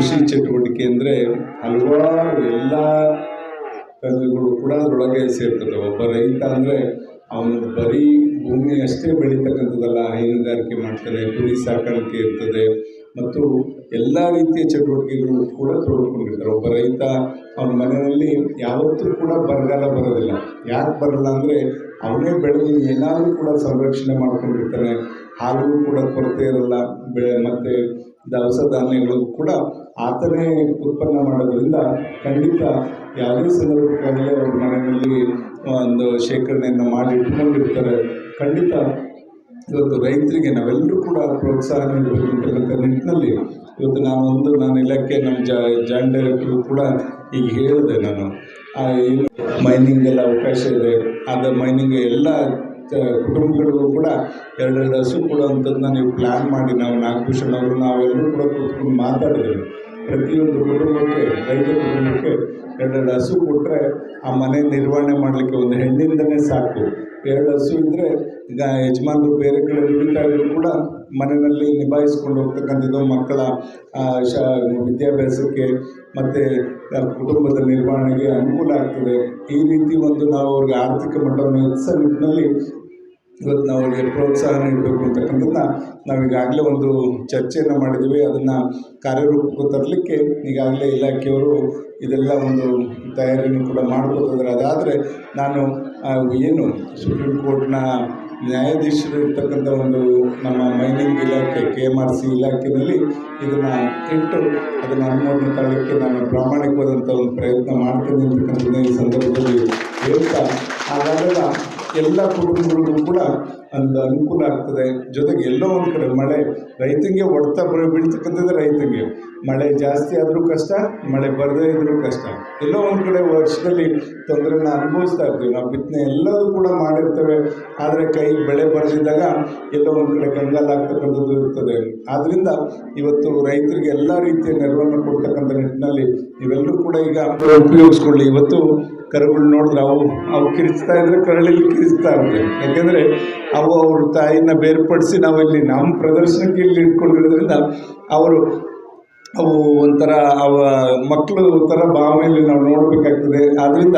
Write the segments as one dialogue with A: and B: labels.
A: ಕೃಷಿ ಚಟುವಟಿಕೆ ಅಂದರೆ ಹಲವಾರು ಎಲ್ಲ ರಂಗಗಳು ಕೂಡ ಅದರೊಳಗೆ ಸೇರ್ತದೆ. ಒಬ್ಬ ರೈತ ಅಂದರೆ ಅವನು ಬರೀ ಭೂಮಿ ಅಷ್ಟೇ ಬೆಳೀತಕ್ಕಂಥದ್ದಲ್ಲ, ಹೈನುಗಾರಿಕೆ ಮಾಡ್ತಾರೆ, ಕುರಿ ಸಾಕಾಣಿಕೆ ಇರ್ತದೆ, ಮತ್ತು ಎಲ್ಲ ರೀತಿಯ ಚಟುವಟಿಕೆಗಳು ಕೂಡ ತೊಡಗಿಕೊಂಡಿರ್ತಾರೆ. ಒಬ್ಬ ರೈತ ಅವನ ಮನೆಯಲ್ಲಿ ಯಾವತ್ತೂ ಕೂಡ ಬರಗಾಲ ಬರೋದಿಲ್ಲ. ಯಾಕೆ ಬರಲ್ಲ ಅಂದರೆ, ಅವನೇ ಬೆಳೆದು ಏನಾದರೂ ಕೂಡ ಸಂರಕ್ಷಣೆ ಮಾಡ್ಕೊಂಡಿರ್ತಾನೆ, ಹಾಲು ಕೂಡ ಕೊರತೆ ಇರಲ್ಲ ಬೆಳೆ ಮತ್ತು ದವಸ ಧಾನ್ಯಗಳು ಕೂಡ ಆತನೇ ಉತ್ಪನ್ನ ಮಾಡೋದ್ರಿಂದ ಖಂಡಿತ ಯಾವುದೇ ಸಂದರ್ಭಕ್ಕಾಗಲೇ ಅವ್ರ ಮನೆಯಲ್ಲಿ ಒಂದು ಶೇಖರಣೆಯನ್ನು ಮಾಡಿ ಇಟ್ಕೊಂಡಿರ್ತಾರೆ. ಖಂಡಿತ ಇವತ್ತು ರೈತರಿಗೆ ನಾವೆಲ್ಲರೂ ಕೂಡ ಪ್ರೋತ್ಸಾಹ ನೀಡಬೇಕು ಅಂತಕ್ಕಂಥ ನಿಟ್ಟಿನಲ್ಲಿ ಇವತ್ತು ನಾನು ಒಂದು ನಾನು ಇಲಾಖೆ ನಮ್ಮ ಜಾಯಿಂಟ್ ಡೈರೆಕ್ಟ್ರು ಕೂಡ ಈಗ ಹೇಳಿದೆ ನಾನು. ಆ ಏನು ಮೈನಿಂಗೆಲ್ಲ ಅವಕಾಶ ಇದೆ. ಆದ ಮೈನಿಂಗ್ ಎಲ್ಲ ಕುಟುಂಬಗಳಿಗೂ ಕೂಡ ಎರಡೆರಡು ಹಸು ಕೊಡುವಂಥದ್ದನ್ನ ನೀವು ಪ್ಲ್ಯಾನ್ ಮಾಡಿ, ನಾವು ನಾಗಭೂಷಣ್ ಅವರು ನಾವೆಲ್ಲರೂ ಕೂಡ ಕೂತ್ಕೊಂಡು ಮಾತಾಡಿದ್ದೇವೆ ಪ್ರತಿಯೊಂದು ಕುಟುಂಬಕ್ಕೆ, ರೈತ ಕುಟುಂಬಕ್ಕೆ ಎರಡೆರಡು ಹಸು ಕೊಟ್ಟರೆ ಆ ಮನೆ ನಿರ್ವಹಣೆ ಮಾಡಲಿಕ್ಕೆ ಒಂದು ಹೆಣ್ಣಿಂದನೇ ಸಾಕು. ಎರಡು ಹಸು ಇದ್ದರೆ ಈಗ ಯಜಮಾನರು ಬೇರೆ ಕಡೆ ದುಡಿತಾ ಕೂಡ ಮನೆಯಲ್ಲಿ ನಿಭಾಯಿಸ್ಕೊಂಡು ಹೋಗ್ತಕ್ಕಂಥದ್ದು ಮಕ್ಕಳ ಶಾ, ವಿದ್ಯಾಭ್ಯಾಸಕ್ಕೆ ಮತ್ತು ಕುಟುಂಬದ ನಿರ್ವಹಣೆಗೆ ಅನುಕೂಲ ಆಗ್ತದೆ. ಈ ರೀತಿ ಒಂದು ನಾವು ಅವ್ರಿಗೆ ಆರ್ಥಿಕ ಮಟ್ಟವನ್ನು ಹೆಚ್ಚಿಸೋ ನಿಟ್ಟಿನಲ್ಲಿ ಇವತ್ತು ನಾವು ಅವ್ರಿಗೆ ಪ್ರೋತ್ಸಾಹ ನೀಡಬೇಕು ಅಂತಕ್ಕಂಥದ್ದನ್ನ ನಾವು ಈಗಾಗಲೇ ಒಂದು ಚರ್ಚೆಯನ್ನು ಮಾಡಿದ್ದೀವಿ. ಅದನ್ನು ಕಾರ್ಯರೂಪಕ್ಕೆ ತರಲಿಕ್ಕೆ ಈಗಾಗಲೇ ಇಲಾಖೆಯವರು ಇದೆಲ್ಲ ಒಂದು ತಯಾರಿಯನ್ನು ಕೂಡ ಮಾಡ್ಕೋತಿದ್ದಾರೆ. ಅದಾದರೆ ನಾನು ಏನು ಸುಪ್ರೀಂ ಕೋರ್ಟ್ನ ನ್ಯಾಯಾಧೀಶರು ಇರ್ತಕ್ಕಂಥ ಒಂದು ನಮ್ಮ ಮೈನಿಂಗ್ ಇಲಾಖೆ, ಕೆ ಎಂ ಆರ್ ಸಿ ಇಲಾಖೆಯಲ್ಲಿ ಇದನ್ನು ಇಟ್ಟು ಅದನ್ನು ಅನುಮೋದನೆ ತರಲಿಕ್ಕೆ ನಾನು ಪ್ರಾಮಾಣಿಕವಾದಂಥ ಒಂದು ಪ್ರಯತ್ನ ಮಾಡ್ತೀನಿ ಅಂತಕ್ಕಂಥದ್ದನ್ನ ಈ ಸಂದರ್ಭದಲ್ಲಿ ಹೇಳ್ತಾ ಹಾಗಾದಾಗ ಎಲ್ಲ ಕುಟುಂಬಗಳಿಗೂ ಕೂಡ ಒಂದು ಅನುಕೂಲ ಆಗ್ತದೆ. ಜೊತೆಗೆ ಎಲ್ಲೋ ಒಂದು ಕಡೆ ಮಳೆ ರೈತನಿಗೆ ಹೊಡೆತ ಬರ ಬೀಳ್ತಕ್ಕಂಥದ್ದು ರೈತನಿಗೆ ಮಳೆ ಜಾಸ್ತಿ ಆದರೂ ಕಷ್ಟ, ಮಳೆ ಬರದೇ ಇದ್ರೂ ಕಷ್ಟ. ಎಲ್ಲೋ ಒಂದು ಕಡೆ ವರ್ಷದಲ್ಲಿ ತೊಂದರೆನ ಅನುಭವಿಸ್ತಾ ಇರ್ತೀವಿ. ನಾವು ಬಿತ್ತನೆ ಎಲ್ಲದೂ ಕೂಡ ಮಾಡಿರ್ತೇವೆ. ಆದರೆ ಕೈ ಬೆಳೆ ಬರದಿದ್ದಾಗ ಎಲ್ಲೋ ಒಂದು ಕಡೆ ಕಂಗಾಲಾಗ್ತಕ್ಕಂಥದ್ದು ಇರ್ತದೆ. ಆದ್ದರಿಂದ ಇವತ್ತು ರೈತರಿಗೆ ಎಲ್ಲ ರೀತಿಯ ನೆರವನ್ನು ಕೊಡ್ತಕ್ಕಂಥ ನಿಟ್ಟಿನಲ್ಲಿ ಇವೆಲ್ಲರೂ ಕೂಡ ಈಗ ಉಪಯೋಗಿಸ್ಕೊಳ್ಳಿ. ಇವತ್ತು ಕರುಗಳು ನೋಡಿದ್ರೆ ಅವು ಅವು ಕಿರಿಸ್ತಾ ಇದ್ರೆ ಕರಳಲ್ಲಿ ಕಿರಿಸ್ತಾ ಇರ್ತವೆ ಯಾಕೆಂದರೆ ಅವು ಅವ್ರ ತಾಯಿನ ಬೇರ್ಪಡಿಸಿ ನಾವು ಇಲ್ಲಿ ನಮ್ಮ ಪ್ರದರ್ಶನಕ್ಕೆ ಇಲ್ಲಿ ಇಟ್ಕೊಂಡಿರೋದ್ರಿಂದ ಅವರು ಅವು ಒಂಥರ ಅವ ಮಕ್ಕಳು ಥರ ಭಾವನೆಯಲ್ಲಿ ನಾವು ನೋಡಬೇಕಾಗ್ತದೆ. ಆದ್ದರಿಂದ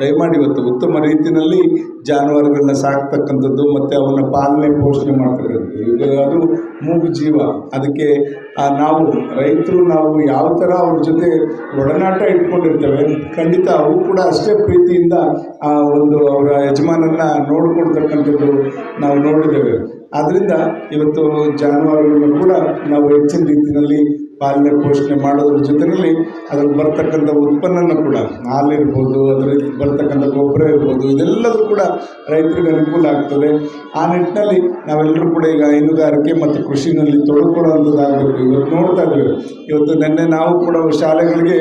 A: ದಯಮಾಡಿ ಇವತ್ತು ಉತ್ತಮ ರೀತಿಯಲ್ಲಿ ಜಾನುವಾರುಗಳನ್ನ ಸಾಕ್ತಕ್ಕಂಥದ್ದು ಮತ್ತು ಅವನ್ನ ಪಾಲನೆ, ಪೋಷಣೆ ಮಾಡ್ತಕ್ಕಂಥದ್ದು. ಈಗ ಅದು ಮೂಗು ಜೀವ. ಅದಕ್ಕೆ ನಾವು ರೈತರು ನಾವು ಯಾವ ಥರ ಅವ್ರ ಜೊತೆ ಒಡನಾಟ ಇಟ್ಕೊಂಡಿರ್ತೇವೆ, ಖಂಡಿತ ಅವು ಕೂಡ ಅಷ್ಟೇ ಪ್ರೀತಿಯಿಂದ, ಆ, ಒಂದು ಅವರ ಯಜಮಾನನ್ನ ನೋಡ್ಕೊಳ್ತಕ್ಕಂಥದ್ದು ನಾವು ನೋಡಿದ್ದೇವೆ. ಆದ್ದರಿಂದ ಇವತ್ತು ಜಾನುವಾರುಗಳನ್ನು ಕೂಡ ನಾವು ಹೆಚ್ಚಿನ ರೀತಿಯಲ್ಲಿ ಪಾಲನೆ ಪೋಷಣೆ ಮಾಡೋದ್ರ ಜೊತೆಯಲ್ಲಿ ಅದ್ರಲ್ಲಿ ಬರ್ತಕ್ಕಂಥ ಉತ್ಪನ್ನನ ಕೂಡ ಹಾಲಿರ್ಬೋದು ಅದರಲ್ಲಿ ಬರ್ತಕ್ಕಂಥ ಗೊಬ್ಬರ ಇರ್ಬೋದು, ಇದೆಲ್ಲದೂ ಕೂಡ ರೈತರಿಗೆ ಅನುಕೂಲ ಆಗ್ತದೆ. ಆ ನಿಟ್ಟಿನಲ್ಲಿ ನಾವೆಲ್ಲರೂ ಕೂಡ ಈಗ ಹೈನುಗಾರಿಕೆ ಮತ್ತು ಕೃಷಿನಲ್ಲಿ ತೊಡಕೊಳ್ಳುವಂಥದ್ದಾಗಬೇಕು ಇವತ್ತು ನೋಡ್ತಾ ಇದ್ದೀವಿ. ಇವತ್ತು ನಿನ್ನೆ ನಾವು ಕೂಡ ಶಾಲೆಗಳಿಗೆ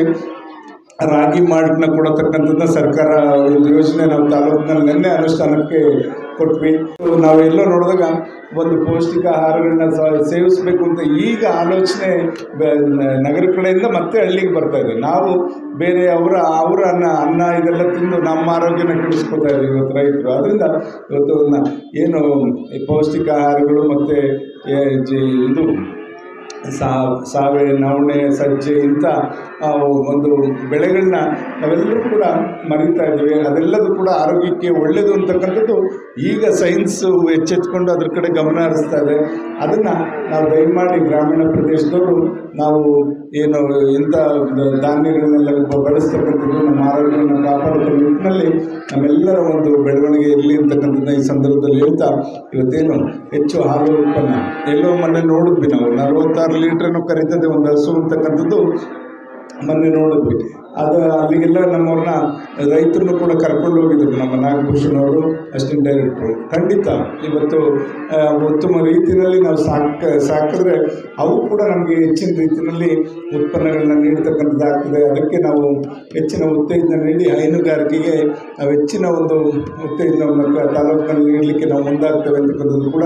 A: ರಾಗಿ ಮಾರ್ಟ್ನ ಕೊಡತಕ್ಕಂಥದ್ದನ್ನ ಸರ್ಕಾರ, ಒಂದು ಯೋಜನೆ ನಾವು ತಾಲೂಕಿನಲ್ಲಿ ನಿನ್ನೆ ಅನುಷ್ಠಾನಕ್ಕೆ ಕೊಟ್ವಿ. ನಾವೆಲ್ಲ ನೋಡಿದಾಗ ಒಂದು ಪೌಷ್ಟಿಕ ಆಹಾರಗಳನ್ನ ಸೇವಿಸಬೇಕು ಅಂತ ಈಗ ಆಲೋಚನೆ ನಗರ ಕಡೆಯಿಂದ ಮತ್ತೆ ಹಳ್ಳಿಗೆ ಬರ್ತಾ ಇದೆ. ನಾವು ಬೇರೆ ಅವರ ಅವರ ಅನ್ನ ಅನ್ನ ಇದೆಲ್ಲ ತಿಂದು ನಮ್ಮ ಆರೋಗ್ಯನ ಕೆಡಿಸ್ಕೊತಾ ಇದ್ದೀವಿ ಇವತ್ತು ರೈತರು. ಅದರಿಂದ ಇವತ್ತು ಏನು ಪೌಷ್ಟಿಕ ಆಹಾರಗಳು ಮತ್ತು ಇದು ಸಾವೆ ನವಣೆ, ಸಜ್ಜೆ ಇಂಥ ಒಂದು ಬೆಳೆಗಳನ್ನ ನಾವೆಲ್ಲರೂ ಕೂಡ ಮರಿತಾ ಇದ್ದೀವಿ. ಅದೆಲ್ಲದೂ ಕೂಡ ಆರೋಗ್ಯಕ್ಕೆ ಒಳ್ಳೆಯದು ಅಂತಕ್ಕಂಥದ್ದು ಈಗ ಸೈನ್ಸು ಎಚ್ಚೆತ್ಕೊಂಡು ಅದ್ರ ಕಡೆ ಗಮನ ಹರಿಸ್ತಾ ಇದೆ. ಅದನ್ನು ನಾವು ದಯಮಾಡಿ ಗ್ರಾಮೀಣ ಪ್ರದೇಶದವರು ನಾವು ಏನು ಇಂಥ ಧಾನ್ಯಗಳನ್ನೆಲ್ಲ ಬಳಸ್ತಕ್ಕಂಥದ್ದು ನಮ್ಮ ಆರೋಗ್ಯವನ್ನು ಕಾಪಾಡುವ ನಿಟ್ಟಿನಲ್ಲಿ ನಮ್ಮೆಲ್ಲರ ಒಂದು ಬೆಳವಣಿಗೆ ಇರಲಿ ಅಂತಕ್ಕಂಥದ್ದನ್ನ ಈ ಸಂದರ್ಭದಲ್ಲಿ ಹೇಳ್ತಾ, ಇವತ್ತೇನು ಹೆಚ್ಚು ಹಾಲು ಉತ್ಪನ್ನ. ಎಲ್ಲೋ ಮೊನ್ನೆ ನೋಡಿದ್ವಿ ನಾವು, ನಲವತ್ತಾರು ಲೀಟ್ರನ್ನು ಕರೀತದೆ ಒಂದು ಹಸು ಅಂತಕ್ಕಂಥದ್ದು ಮೊನ್ನೆ ನೋಡಿದ್ವಿ. ಅದು ಅಲ್ಲಿಗೆಲ್ಲ ನಮ್ಮವ್ರನ್ನ ರೈತರನ್ನು ಕೂಡ ಕರ್ಕೊಂಡು ಹೋಗಿದ್ರು. ನಮ್ಮ ನಾಗಭೂಷಣ್ ಅವರು ಅಸಿಸ್ಟೆಂಟ್ ಡೈರೆಕ್ಟ್ರು. ಖಂಡಿತ ಇವತ್ತು ಉತ್ತಮ ರೀತಿಯಲ್ಲಿ ನಾವು ಸಾಕ, ಸಾಕಿದ್ರೆ ಅವು ಕೂಡ ನಮಗೆ ಹೆಚ್ಚಿನ ರೀತಿಯಲ್ಲಿ ಉತ್ಪನ್ನಗಳನ್ನ ನೀಡ್ತಕ್ಕಂಥದ್ದಾಗ್ತದೆ ಅದಕ್ಕೆ ನಾವು ಹೆಚ್ಚಿನ ಉತ್ತೇಜನ ನೀಡಿ ಹೈನುಗಾರಿಕೆಗೆ ನಾವು ಹೆಚ್ಚಿನ ಒಂದು ಉತ್ತೇಜನವನ್ನು ತಾಲೂಕಿನಲ್ಲಿ ನೀಡಲಿಕ್ಕೆ ನಾವು ಮುಂದಾಗ್ತೇವೆ ಅಂತಕ್ಕಂಥದ್ದು ಕೂಡ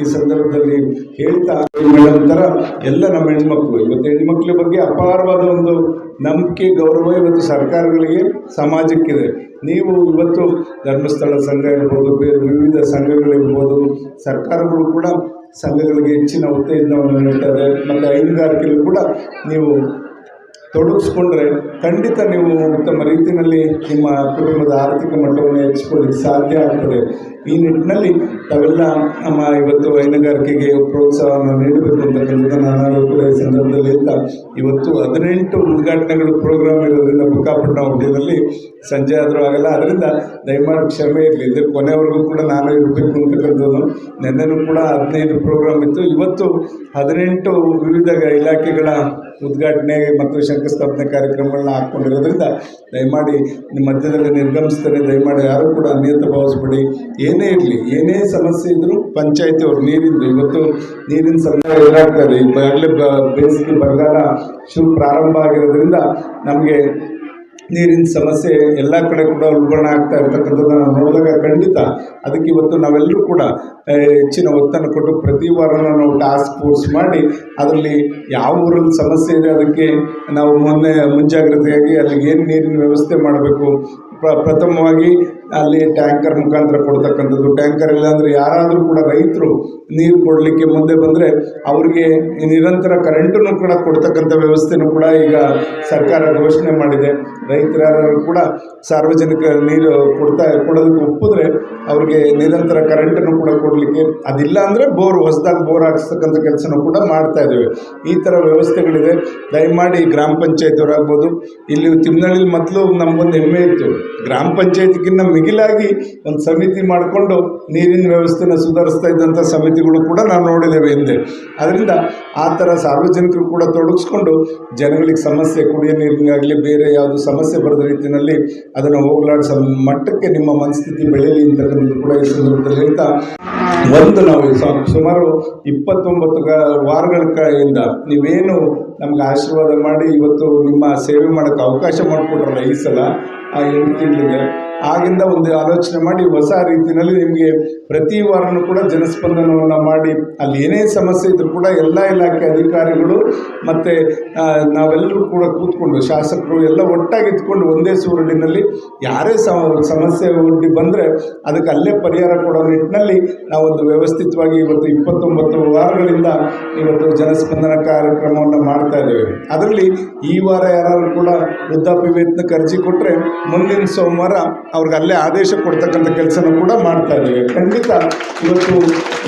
A: ಈ ಸಂದರ್ಭದಲ್ಲಿ ಹೇಳ್ತಾ ನಂತರ ಎಲ್ಲ ನಮ್ಮ ಹೆಣ್ಮಕ್ಳು, ಇವತ್ತು ಹೆಣ್ಮಕ್ಳ ಬಗ್ಗೆ ಅಪಾರವಾದ ಒಂದು ನಂಬಿಕೆ, ಗೌರವ ಇವತ್ತು ಸರ್ಕಾರಗಳಿಗೆ, ಸಮಾಜಕ್ಕಿದೆ. ನೀವು ಇವತ್ತು ಧರ್ಮಸ್ಥಳ ಸಂಘ ಇರ್ಬೋದು, ಬೇರೆ ವಿವಿಧ ಸಂಘಗಳಿರ್ಬೋದು ಸರ್ಕಾರಗಳು ಕೂಡ ಸಂಘಗಳಿಗೆ ಹೆಚ್ಚಿನ ಉತ್ತೇಜನವನ್ನು ನೀಡ್ತಾರೆ ಮತ್ತು ಹೈನುಗಾರಿಕೆಯಲ್ಲೂ ಕೂಡ ನೀವು ತೊಡಗಿಸ್ಕೊಂಡ್ರೆ ಖಂಡಿತ ನೀವು ಉತ್ತಮ ರೀತಿಯಲ್ಲಿ ನಿಮ್ಮ ಕುಟುಂಬದ ಆರ್ಥಿಕ ಮಟ್ಟವನ್ನು ಹೆಚ್ಚಿಕೊಳ್ಳಿಕ್ಕೆ ಸಾಧ್ಯ ಆಗ್ತದೆ. ಈ ನಿಟ್ಟಿನಲ್ಲಿ ತಾವೆಲ್ಲ ನಮ್ಮ ಇವತ್ತು ಹೈನುಗಾರಿಕೆಗೆ ಪ್ರೋತ್ಸಾಹವನ್ನು ನೀಡಬೇಕು ಅಂತಕ್ಕಂಥ ನಾನು ಕೂಡ ಈ ಸಂದರ್ಭದಲ್ಲಿ ಅಂತ ಇವತ್ತು ಹದಿನೆಂಟು ಉದ್ಘಾಟನೆಗಳು ಪ್ರೋಗ್ರಾಮ್ ಇರೋದ್ರಿಂದ ಬುಕ್ಕಾಪಟ್ಟಣ ಹುಟ್ಟಿನಲ್ಲಿ ಸಂಜೆ ಆದರೂ ಆಗಲ್ಲ. ಅದರಿಂದ ದಯಮಾಡಿ ಕ್ಷಮೆ ಇರಲಿ. ಇದ್ರೆ ಕೊನೆವರೆಗೂ ಕೂಡ ನಾನು ಇರಬೇಕು ಅಂತಕ್ಕಂಥದ್ದು ನಿನ್ನೆನೂ ಕೂಡ ಹದಿನೈದು ಪ್ರೋಗ್ರಾಮ್ ಇತ್ತು. ಇವತ್ತು ಹದಿನೆಂಟು ವಿವಿಧ ಇಲಾಖೆಗಳ ಉದ್ಘಾಟನೆ ಮತ್ತು ಶಂಕುಸ್ಥಾಪನೆ ಕಾರ್ಯಕ್ರಮಗಳನ್ನ ಹಾಕ್ಕೊಂಡಿರೋದ್ರಿಂದ ದಯಮಾಡಿ ನಿಮ್ಮ ಮಧ್ಯದಲ್ಲಿ ನಿರ್ಗಮಿಸ್ತಾರೆ. ದಯಮಾಡಿ ಯಾರೂ ಕೂಡ ಅನ್ಯತ ಭಾವಿಸ್ಬೇಡಿ. ಏನೇ ಇರಲಿ, ಏನೇ ಸಮಸ್ಯೆ ಇದ್ದರೂ ಪಂಚಾಯತಿ ಅವರು ನೀರಿಂದು, ಇವತ್ತು ನೀರಿನ ಸಮಸ್ಯೆ ಎದುರಾಗ್ತದೆ ಈಗಾಗಲೇ ಬೇಸಿಗೆ ಬರಗಾಲ ಶುರು ಪ್ರಾರಂಭ ಆಗಿರೋದ್ರಿಂದ ನಮಗೆ ನೀರಿನ ಸಮಸ್ಯೆ ಎಲ್ಲ ಕಡೆ ಕೂಡ ಉಲ್ಬಣ ಆಗ್ತಾ ಇರ್ತಕ್ಕಂಥದ್ದನ್ನು ನೋಡಿದಾಗ ಖಂಡಿತ ಅದಕ್ಕೆ ಇವತ್ತು ನಾವೆಲ್ಲರೂ ಕೂಡ ಹೆಚ್ಚಿನ ಒತ್ತನ್ನು ಕೊಟ್ಟು ಪ್ರತಿ ವಾರನೂ ನಾವು ಟಾಸ್ಕ್ ಫೋರ್ಸ್ ಮಾಡಿ ಅದರಲ್ಲಿ ಯಾವ ಊರಲ್ಲಿ ಸಮಸ್ಯೆ ಇದೆ ಅದಕ್ಕೆ ನಾವು ಮೊನ್ನೆ ಮುಂಜಾಗ್ರತೆಯಾಗಿ ಅಲ್ಲಿಗೆ ಏನು ನೀರಿನ ವ್ಯವಸ್ಥೆ ಮಾಡಬೇಕು? ಪ್ರ, ಪ್ರಥಮವಾಗಿ ಅಲ್ಲಿ ಟ್ಯಾಂಕರ್ ಮುಖಾಂತರ ಕೊಡ್ತಕ್ಕಂಥದ್ದು. ಟ್ಯಾಂಕರ್ ಇಲ್ಲಾಂದರೆ ಯಾರಾದರೂ ಕೂಡ ರೈತರು ನೀರು ಕೊಡಲಿಕ್ಕೆ ಮುಂದೆ ಬಂದರೆ ಅವ್ರಿಗೆ ನಿರಂತರ ಕರೆಂಟನ್ನು ಕೂಡ ಕೊಡ್ತಕ್ಕಂಥ ವ್ಯವಸ್ಥೆನೂ ಕೂಡ ಈಗ ಸರ್ಕಾರ ಘೋಷಣೆ ಮಾಡಿದೆ. ರೈತರು ಕೂಡ ಸಾರ್ವಜನಿಕ ನೀರು ಕೊಡ್ತಾ ಕೊಡೋದಕ್ಕೆ ಒಪ್ಪಿದ್ರೆ ಅವ್ರಿಗೆ ನಿರಂತರ ಕರೆಂಟನ್ನು ಕೂಡ ಕೊಡಲಿಕ್ಕೆ ಅದಿಲ್ಲ ಅಂದರೆ ಬೋರ್, ಹೊಸದಾಗಿ ಬೋರ್ ಹಾಕ್ಸ್ತಕ್ಕಂಥ ಕೆಲಸನೂ ಕೂಡ ಮಾಡ್ತಾ ಇದ್ದೇವೆ. ಈ ಥರ ವ್ಯವಸ್ಥೆಗಳಿದೆ. ದಯಮಾಡಿ ಗ್ರಾಮ ಪಂಚಾಯತಿಯವರಾಗ್ಬೋದು ಇಲ್ಲಿ ತಿಮ್ನಳ್ಳಿ ಮೊದಲು ನಮಗೊಂದು ಹೆಮ್ಮೆ ಇತ್ತು. ಗ್ರಾಮ ಪಂಚಾಯತಿಗಿನ್ನ ಮಿಗಿಲಾಗಿ ಒಂದು ಸಮಿತಿ ಮಾಡಿಕೊಂಡು ನೀರಿನ ವ್ಯವಸ್ಥೆನ ಸುಧಾರಿಸ್ತಾ ಇದ್ದಂಥ ಸಮಿತಿಗಳು ಕೂಡ ನಾವು ನೋಡಿದ್ದೇವೆ ಹಿಂದೆ ಅದರಿಂದ ಆ ಥರ ಸಾರ್ವಜನಿಕರು ಕೂಡ ತೊಡಗಿಸ್ಕೊಂಡು ಜನಗಳಿಗೆ ಸಮಸ್ಯೆ, ಕುಡಿಯೋ ನೀರಿನಾಗಲಿ ಬೇರೆ ಯಾವುದು ಸಮಸ್ಯೆ ಬರದ ರೀತಿಯಲ್ಲಿ ಅದನ್ನು ಹೋಗಲಾಡಿಸೋ ಮಟ್ಟಕ್ಕೆ ನಿಮ್ಮ ಮನಸ್ಥಿತಿ ಬೆಳೆಯಲಿ ಅಂತಕ್ಕಂಥದ್ದು ಕೂಡ ಈ ಸಂದರ್ಭದಲ್ಲಿ ಹೇಳ್ತಾ, ಒಂದು ನಾವು ಸುಮಾರು ಇಪ್ಪತ್ತೊಂಬತ್ತು ವಾರಗಳ ಕಡೆಯಿಂದ ನೀವೇನು ನಮ್ಗೆ ಆಶೀರ್ವಾದ ಮಾಡಿ ಇವತ್ತು ನಿಮ್ಮ ಸೇವೆ ಮಾಡೋಕ್ಕೆ ಅವಕಾಶ ಮಾಡಿಕೊಟ್ರಲ್ಲ ಈ ಸಲ ಆ ಎಂಟು ತಿಂಗಳಿಗೆ. ಆಗಿಂದ ಒಂದು ಆಲೋಚನೆ ಮಾಡಿ ಹೊಸ ರೀತಿಯಲ್ಲಿ ನಿಮಗೆ ಪ್ರತಿ ವಾರನೂ ಕೂಡ ಜನಸ್ಪಂದನವನ್ನು ಮಾಡಿ, ಅಲ್ಲಿ ಏನೇ ಸಮಸ್ಯೆ ಇದ್ದರೂ ಕೂಡ ಎಲ್ಲ ಇಲಾಖೆ ಅಧಿಕಾರಿಗಳು ಮತ್ತು ನಾವೆಲ್ಲರೂ ಕೂಡ ಕೂತ್ಕೊಂಡು, ಶಾಸಕರು ಎಲ್ಲ ಒಟ್ಟಾಗಿ ಇದ್ಕೊಂಡು ಒಂದೇ ಸೂರಡಿನಲ್ಲಿ ಯಾರೇ ಸಮಸ್ಯೆ ಒಡ್ಡಿ ಬಂದರೆ ಅದಕ್ಕೆ ಅಲ್ಲೇ ಪರಿಹಾರ ಕೊಡೋ ನಿಟ್ಟಿನಲ್ಲಿ ನಾವೊಂದು ವ್ಯವಸ್ಥಿತವಾಗಿ ಇವತ್ತು ಇಪ್ಪತ್ತೊಂಬತ್ತು ವಾರಗಳಿಂದ ಇವತ್ತು ಜನಸ್ಪಂದನ ಕಾರ್ಯಕ್ರಮವನ್ನು ಮಾಡ್ತಾ ಇದ್ದೇವೆ. ಅದರಲ್ಲಿ ಈ ವಾರ ಯಾರಾದರೂ ಕೂಡ ವೃದ್ಧಾಪ್ಯ ವೇತನಕ್ಕೆ ಅರ್ಜಿ ಕೊಟ್ಟರೆ ಮುಂದಿನ ಸೋಮವಾರ ಅವ್ರಿಗೆ ಅಲ್ಲೇ ಆದೇಶ ಕೊಡ್ತಕ್ಕಂಥ ಕೆಲಸನೂ ಕೂಡ ಮಾಡ್ತಾ ಇದ್ದೇವೆ. ಖಂಡಿತ ಇವತ್ತು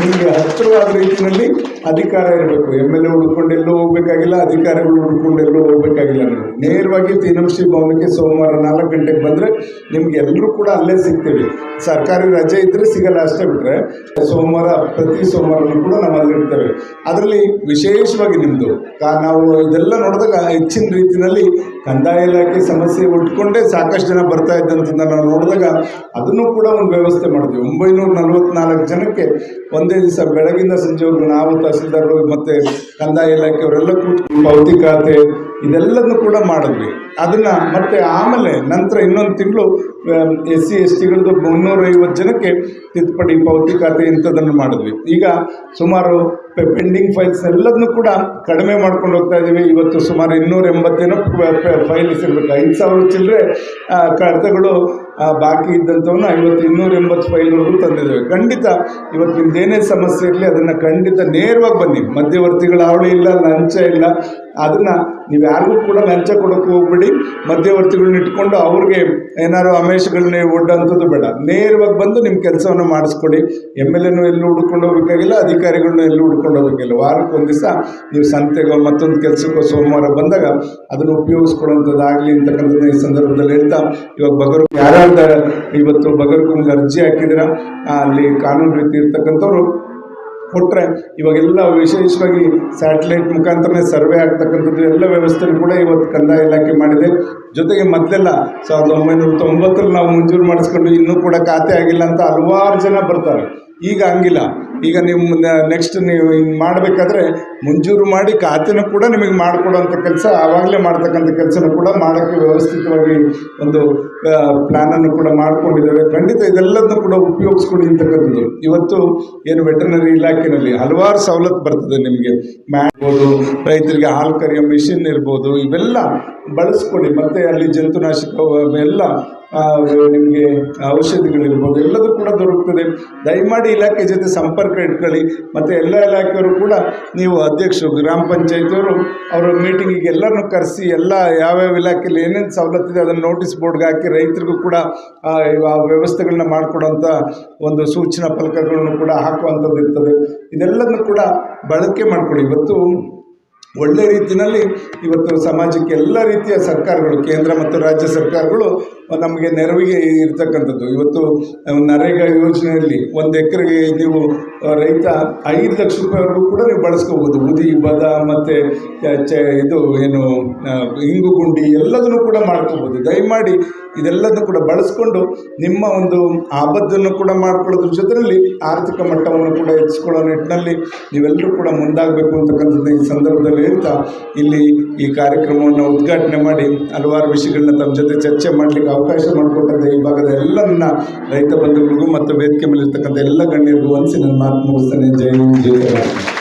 A: ನಿಮಗೆ ಹತ್ತಿರವಾದ ರೀತಿಯಲ್ಲಿ ಅಧಿಕಾರ ಇರಬೇಕು. ಎಂ ಎಲ್ ಎ ಹುಡ್ಕೊಂಡು ಎಲ್ಲೂ ಹೋಗ್ಬೇಕಾಗಿಲ್ಲ, ಅಧಿಕಾರಿಗಳು ಹುಡ್ಕೊಂಡು ಎಲ್ಲೂ ಹೋಗ್ಬೇಕಾಗಿಲ್ಲ ನೇರವಾಗಿ ತೀನಂಶ್ರೀ ಭವನಕ್ಕೆ ಸೋಮವಾರ ನಾಲ್ಕು ಗಂಟೆಗೆ ಬಂದರೆ ನಿಮ್ಗೆ ಎಲ್ಲರೂ ಕೂಡ ಅಲ್ಲೇ ಸಿಗ್ತೀವಿ. ಸರ್ಕಾರಿ ರಜೆ ಇದ್ದರೆ ಸಿಗಲ್ಲ ಅಷ್ಟೇ ಬಿಟ್ಟರೆ ಸೋಮವಾರ, ಪ್ರತಿ ಸೋಮವಾರನೂ ಕೂಡ ನಾವು ಅಲ್ಲಿರ್ತೇವೆ ಅದರಲ್ಲಿ ವಿಶೇಷವಾಗಿ ನಿಮ್ಮದು ನಾವು ಇದೆಲ್ಲ ನೋಡಿದಾಗ ಹೆಚ್ಚಿನ ರೀತಿಯಲ್ಲಿ ಕಂದಾಯ ಇಲಾಖೆ ಸಮಸ್ಯೆ ಉಟ್ಕೊಂಡೇ ಸಾಕಷ್ಟು ಜನ ಬರ್ತಾ ಇದ್ದಂಥದ್ದನ್ನು ನಾವು ನೋಡಿದಾಗ ಅದನ್ನು ಕೂಡ ಒಂದು ವ್ಯವಸ್ಥೆ ಮಾಡಿದ್ವಿ ಒಂಬೈನೂರ ನಲ್ವತ್ನಾಲ್ಕು ಜನಕ್ಕೆ ಒಂದೇ ದಿವಸ ಬೆಳಗಿನ ಸಂಜೆವರೆಗೂ ನಾವು ತಹಸೀಲ್ದಾರರು ಮತ್ತು ಕಂದಾಯ ಇಲಾಖೆಯವರೆಲ್ಲ ಕೂತ್ಕೊಂಡು ಖಾತೆ ಇದೆಲ್ಲದನ್ನು ಕೂಡ ಮಾಡಿದ್ವಿ. ಅದನ್ನು ಮತ್ತೆ ಆಮೇಲೆ ನಂತರ ಇನ್ನೊಂದು ತಿಂಗಳು ಎಸ್ ಸಿ ಎಸ್ ಟಿಗಳದ್ದು ಮುನ್ನೂರೈವತ್ತು ಜನಕ್ಕೆ ತಿದ್ದುಪಡಿ ಪಾವತಿ ಖಾತೆ ಇಂಥದ್ದನ್ನು ಮಾಡಿದ್ವಿ. ಈಗ ಸುಮಾರು ಪೆಂಡಿಂಗ್ ಫೈಲ್ಸ್ ಎಲ್ಲದನ್ನು ಕೂಡ ಕಡಿಮೆ ಮಾಡ್ಕೊಂಡು ಹೋಗ್ತಾ ಇದ್ದೀವಿ ಇವತ್ತು ಸುಮಾರು ಇನ್ನೂರ ಎಂಬತ್ತೇನೋ ಫೈಲ್ಸ್ ಇರಬೇಕು ಐದು ಸಾವಿರ ಚಿಲ್ಲರೆ ಕಡತಗಳು ಬಾಕಿ ಇದ್ದಂಥವನ್ನ ಇವತ್ತು ಇನ್ನೂರ ಎಂಬತ್ತು ಫೈಲ್ವರೆಗೂ ತಂದಿದ್ದೇವೆ. ಖಂಡಿತ ಇವತ್ತು ನಿಮ್ದೇನೇ ಸಮಸ್ಯೆ ಇರಲಿ ಅದನ್ನು ಖಂಡಿತ ನೇರವಾಗಿ ಬನ್ನಿ. ಮಧ್ಯವರ್ತಿಗಳ ಹಾವಳಿ ಇಲ್ಲ, ಲಂಚ ಇಲ್ಲ. ಅದನ್ನು ನೀವು ಯಾರಿಗೂ ಕೂಡ ಲಂಚ ಕೊಡೋಕ್ಕೆ ಹೋಗ್ಬೇಡಿ. ಮಧ್ಯವರ್ತಿಗಳನ್ನ ಇಟ್ಕೊಂಡು ಅವ್ರಿಗೆ ಏನಾದ್ರು ಅಮೇಶಗಳನ್ನ ಒಡ್ಡೋಂಥದ್ದು ಬೇಡ. ನೇರವಾಗಿ ಬಂದು ನಿಮ್ಮ ಕೆಲಸವನ್ನು ಮಾಡಿಸ್ಕೊಡಿ. ಎಂ ಎಲ್ ಎನೂ ಎಲ್ಲೂ ಹುಡ್ಕೊಂಡು ಹೋಗ್ಬೇಕಾಗಿಲ್ಲ, ಅಧಿಕಾರಿಗಳನ್ನ ಎಲ್ಲೂ ಹುಡ್ಕೊಂಡು ಹೋಗಬೇಕಿಲ್ಲ. ವಾರಕ್ಕೆ ಒಂದು ದಿವಸ ನೀವು ಸಂತೆಗೋ ಮತ್ತೊಂದು ಕೆಲಸಕ್ಕೋ ಸೋಮವಾರ ಬಂದಾಗ ಅದನ್ನು ಉಪಯೋಗಿಸ್ಕೊಳ್ಳೋಂಥದ್ದಾಗಲಿ ಅಂತಕ್ಕಂಥದ್ದು ಈ ಸಂದರ್ಭದಲ್ಲಿ ಹೇಳ್ತಾ, ಇವಾಗ ಬಗರು ಯಾರ್ಯಾರ್ದ ಇವತ್ತು ಬಗರ್ಗೊಂದು ಅರ್ಜಿ ಹಾಕಿದಿರ ಅಲ್ಲಿ ಕಾನೂನು ರೀತಿ ಇರ್ತಕ್ಕಂಥವ್ರು ಕೊಟ್ಟರೆ ಇವಾಗೆಲ್ಲ ವಿಶೇಷವಾಗಿ ಸ್ಯಾಟಲೈಟ್ ಮುಖಾಂತರನೇ ಸರ್ವೆ ಆಗ್ತಕ್ಕಂಥದ್ದು ಎಲ್ಲ ವ್ಯವಸ್ಥೆನೂ ಕೂಡ ಇವತ್ತು ಕಂದಾಯ ಇಲಾಖೆ ಮಾಡಿದೆ. ಜೊತೆಗೆ ಮೊದಲೆಲ್ಲ ಸಾವಿರದ ಒಂಬೈನೂರ ತೊಂಬತ್ತರಲ್ಲಿ ನಾವು ಮಂಜೂರು ಮಾಡಿಸ್ಕೊಂಡು ಇನ್ನೂ ಕೂಡ ಖಾತೆ ಆಗಿಲ್ಲ ಅಂತ ಹಲವಾರು ಜನ ಬರ್ತಾರೆ. ಈಗ ಹಂಗಿಲ್ಲ. ಈಗ ನೀವು ನೆಕ್ಸ್ಟ್ ನೀವು ಹಿಂಗೆ ಮಾಡಬೇಕಾದ್ರೆ ಮಂಜೂರು ಮಾಡಿ ಖಾತೆನೂ ಕೂಡ ನಿಮಗೆ ಮಾಡಿಕೊಡೋಂಥ ಕೆಲಸ, ಆವಾಗಲೇ ಮಾಡ್ತಕ್ಕಂಥ ಕೆಲಸನೂ ಕೂಡ ಮಾಡೋಕ್ಕೆ ವ್ಯವಸ್ಥಿತವಾಗಿ ಒಂದು ಪ್ಲ್ಯಾನನ್ನು ಕೂಡ ಮಾಡ್ಕೊಂಡಿದ್ದೇವೆ. ಖಂಡಿತ ಇದೆಲ್ಲದನ್ನು ಕೂಡ ಉಪಯೋಗಿಸ್ಕೊಳ್ಳಿ ಅಂತಕ್ಕಂಥದ್ದು. ಇವತ್ತು ಏನು ವೆಟರ್ನರಿ ಇಲಾಖೆಯಲ್ಲಿ ಹಲವಾರು ಸವಲತ್ತು ಬರ್ತದೆ ನಿಮಗೆ. ಮಾಡ್ಬೋದು ರೈತರಿಗೆ ಹಾಲು ಕರಿಯೋ ಮಿಷಿನ್ ಇರ್ಬೋದು, ಇವೆಲ್ಲ ಬಳಸ್ಕೊಡಿ ಮತ್ತು ಅಲ್ಲಿ ಜಂತುನಾಶಕ ಎಲ್ಲ ನಿಮಗೆ ಔಷಧಿಗಳಿರ್ಬೋದು, ಎಲ್ಲದೂ ಕೂಡ ದೊರಕುತ್ತದೆ ದಯಮಾಡಿ ಇಲಾಖೆ ಜೊತೆ ಸಂಪರ್ಕ ಇಟ್ಕೊಳ್ಳಿ. ಮತ್ತು ಎಲ್ಲ ಇಲಾಖೆಯವರು ಕೂಡ ನೀವು ಅಧ್ಯಕ್ಷರು, ಗ್ರಾಮ ಪಂಚಾಯತಿಯವರು, ಅವರ ಮೀಟಿಂಗಿಗೆ ಎಲ್ಲರನ್ನು ಕರೆಸಿ, ಎಲ್ಲ ಯಾವ್ಯಾವ ಇಲಾಖೆಯಲ್ಲಿ ಏನೇನು ಸವಲತ್ತಿದೆ ಅದನ್ನು ನೋಟಿಸ್ ಬೋರ್ಡ್ಗೆ ಹಾಕಿ ರೈತರಿಗೂ ಕೂಡ, ಆ ವ್ಯವಸ್ಥೆಗಳನ್ನ ಮಾಡಿಕೊಡೋಂಥ ಒಂದು ಸೂಚನಾ ಫಲಕಗಳನ್ನು ಕೂಡ ಹಾಕುವಂಥದ್ದು ಇರ್ತದೆ ಇದೆಲ್ಲದನ್ನು ಕೂಡ ಬಳಕೆ ಮಾಡ್ಕೊಳ್ಳಿ. ಇವತ್ತು ಒಳ್ಳೆ ರೀತಿಯಲ್ಲಿ ಇವತ್ತು ಸಮಾಜಕ್ಕೆ ಎಲ್ಲ ರೀತಿಯ ಸರ್ಕಾರಗಳು ಕೇಂದ್ರ ಮತ್ತು ರಾಜ್ಯ ಸರ್ಕಾರಗಳು ನಮಗೆ ನೆರವಿಗೆ ಇರ್ತಕ್ಕಂಥದ್ದು. ಇವತ್ತು ನರೇಗಾ ಯೋಜನೆಯಲ್ಲಿ ಒಂದು ಎಕರೆಗೆ ನೀವು ರೈತ ಐದು ಲಕ್ಷ ರೂಪಾಯಿವರೆಗೂ ಕೂಡ ನೀವು ಬಳಸ್ಕೋಬೋದು. ಉದಿ ಬದ ಮತ್ತು ಇದು ಏನು ಇಂಗು, ಗುಂಡಿ ಎಲ್ಲದನ್ನು ಕೂಡ ಮಾಡ್ಕೋಬೋದು. ದಯಮಾಡಿ ಇದೆಲ್ಲದನ್ನು ಕೂಡ ಬಳಸ್ಕೊಂಡು ನಿಮ್ಮ ಒಂದು ಆಬದ್ದನ್ನು ಕೂಡ ಮಾಡ್ಕೊಳ್ಳೋದ್ರ ಜೊತೆಯಲ್ಲಿ ಆರ್ಥಿಕ ಮಟ್ಟವನ್ನು ಕೂಡ ಹೆಚ್ಚಿಕೊಳ್ಳೋ ನಿಟ್ಟಿನಲ್ಲಿ ನೀವೆಲ್ಲರೂ ಕೂಡ ಮುಂದಾಗಬೇಕು ಅಂತಕ್ಕಂಥದ್ದು ಈ ಸಂದರ್ಭದಲ್ಲಿ ಹೇಳ್ತಾ, ಇಲ್ಲಿ ಈ ಕಾರ್ಯಕ್ರಮವನ್ನು ಉದ್ಘಾಟನೆ ಮಾಡಿ ಹಲವಾರು ವಿಷಯಗಳನ್ನ ತಮ್ಮ ಜೊತೆ ಚರ್ಚೆ ಮಾಡಲಿಕ್ಕೆ ಅವಕಾಶ ಮಾಡಿಕೊಟ್ಟಂಥ ಈ ಭಾಗದ ಎಲ್ಲ ನನ್ನ ರೈತ ಬಂಧುಗಳಿಗೂ ಮತ್ತು ವೇದಿಕೆ ಮೇಲೆ ಇರ್ತಕ್ಕಂಥ ಎಲ್ಲ ಗಣ್ಯರಿಗೂ ಅನಿಸಿ ನನ್ನ ಮಾತು ಮುಗಿಸ್ತೇನೆ. ಜೈ ಜಯ